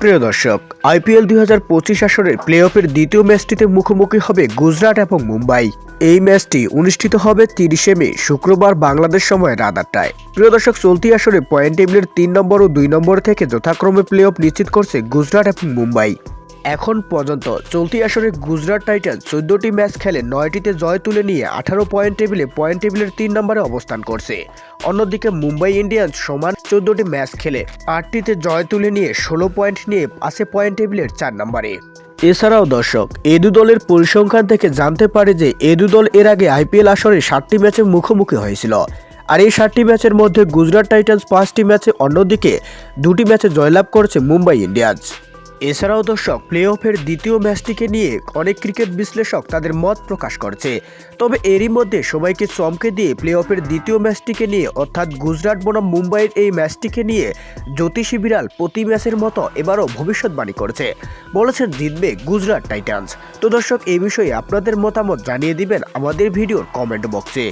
প্রিয় দর্শক, আইপিএল দুই হাজার পঁচিশ আসরের প্লে অফের দ্বিতীয় ম্যাচটিতে মুখোমুখি হবে গুজরাট এবং মুম্বাই। এই ম্যাচটি অনুষ্ঠিত হবে তিরিশে মে, শুক্রবার বাংলাদেশ সময় রাত আটটায়। প্রিয় দর্শক, চলতি আসরে পয়েন্ট টেবিলের তিন নম্বর ও দুই নম্বর থেকে যথাক্রমে প্লে অফ নিশ্চিত করছে গুজরাট এবং মুম্বাই। এখন পর্যন্ত চলতি আসরে গুজরাট টাইটান্স চোদ্দটি ম্যাচ খেলে নয়টিতে জয় তুলে নিয়ে আঠারো পয়েন্ট টেবিলে পয়েন্ট টেবিলের তিন নম্বরে অবস্থান করছে। অন্যদিকে মুম্বাই ইন্ডিয়ান্স সমান চোদ্দটি ম্যাচ খেলে আটটিতে জয় তুলে নিয়ে ষোলো পয়েন্ট নিয়ে আছে পয়েন্ট টেবিলের চার নম্বরে। এছাড়াও দর্শক, এদু দলের পরিসংখ্যান থেকে জানতে পারে যে এদু দল এর আগে আইপিএল আসরে সাতটি ম্যাচে মুখোমুখি হয়েছিল। আর এই সাতটি ম্যাচের মধ্যে গুজরাট টাইটান্স পাঁচটি ম্যাচে অন্যদিকে দুটি ম্যাচে জয়লাভ করেছে মুম্বাই ইন্ডিয়ান্স। এছাড়াও দর্শক প্লে অফের দ্বিতীয় ম্যাচটিকে নিয়ে অনেক ক্রিকেট বিশ্লেষক তাদের মত প্রকাশ করছে। তবে এরই মধ্যে সবাইকে চমকে দিয়ে প্লে অফের দ্বিতীয় ম্যাচটিকে নিয়ে, অর্থাৎ গুজরাট বনাম মুম্বাইয়ের এই ম্যাচটিকে নিয়ে জ্যোতিষী বিড়াল প্রতি ম্যাচের মতো এবারও ভবিষ্যৎবাণী করছে। বলেছেন, জিতবে গুজরাট টাইটান্স। তো দর্শক এই বিষয়ে আপনাদের মতামত জানিয়ে দিবেন আমাদের ভিডিওর কমেন্ট বক্সে